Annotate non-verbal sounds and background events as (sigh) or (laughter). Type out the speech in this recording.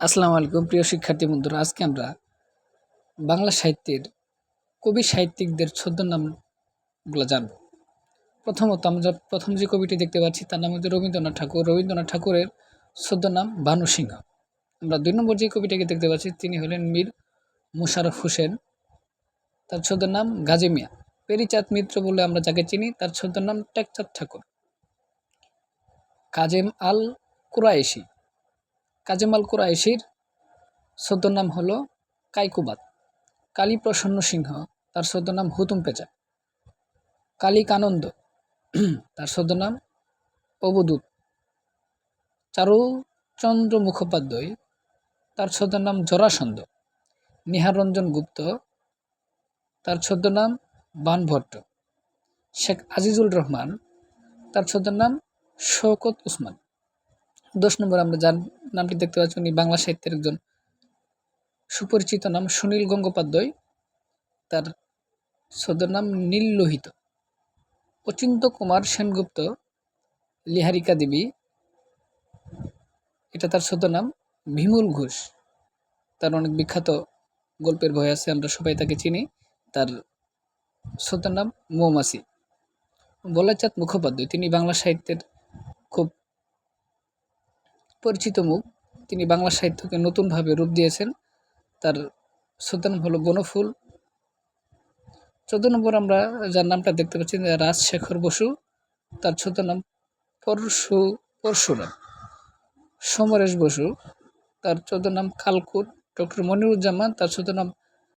আসসালামু আলাইকুম, প্রিয় শিক্ষার্থী বন্ধুরা। আজকে আমরা বাংলা সাহিত্যের কবি সাহিত্যিকদের ছদ্মনামগুলো জানব। প্রথমত আমরা প্রথম যে কবিটি দেখতে পাচ্ছি, তার নাম হচ্ছে রবীন্দ্রনাথ ঠাকুর। রবীন্দ্রনাথ ঠাকুরের ছদ্মনাম ভানু সিংহ। আমরা দুই নম্বর যে কবিটাকে দেখতে পাচ্ছি, তিনি হলেন মীর মুশারফ হোসেন। তার ছদ্মনাম গাজী মিয়া। পেরিচাঁদ মিত্র বলে আমরা যাকে চিনি, তার ছদ্মনাম টেকচাঁদ ঠাকুর। কাজেম আল কুরাইশি কাজেমাল কুরাইশির ছদ্মনাম হল কাইকুবাদ। কালী প্রসন্ন সিংহ, তার ছদ্মনাম হুতুম পেঁচা। কালিকানন্দ (clears throat) তার ছদ্মনাম অবদূত। চারুচন্দ্র মুখোপাধ্যায়, তার ছদ্মনাম জরাসন্ধ। নিহাররঞ্জন গুপ্ত, তার ছদ্মনাম বানভট্ট। শেখ আজিজুল রহমান, তার ছদ্মনাম শওকত উসমান। দশ নম্বর আমরা যার নামটি দেখতে পাচ্ছি উনি বাংলা সাহিত্যের একজন সুপরিচিত নাম সুনীল গঙ্গোপাধ্যায়। তার ছদ্মনাম নীল লোহিত। অচিন্ত কুমার সেনগুপ্ত, লিহারিকা দেবী, এটা তার ছদ্মনাম ভীমুল ঘোষ। তার অনেক বিখ্যাত গল্পের বই আছে, আমরা সবাই তাকে চিনি। তার ছদ্মনাম মৌমাছি। বলাচাঁদ মুখোপাধ্যায়, তিনি বাংলা সাহিত্যের পরিচিত মুখ। তিনি বাংলা সাহিত্যকে নতুনভাবে রূপ দিয়েছেন। তার ছদ্মনাম হলো বনফুল। চোদ্দ নম্বর আমরা যার নামটা দেখতে পাচ্ছি, রাজশেখর বসু। তার ছদ্মনাম পরশু, পরশুরাম। সমরেশ বসু। তার ছদ্মনাম কালকুট ডক্টর মনিরুজ্জামান। তার ছদ্মনাম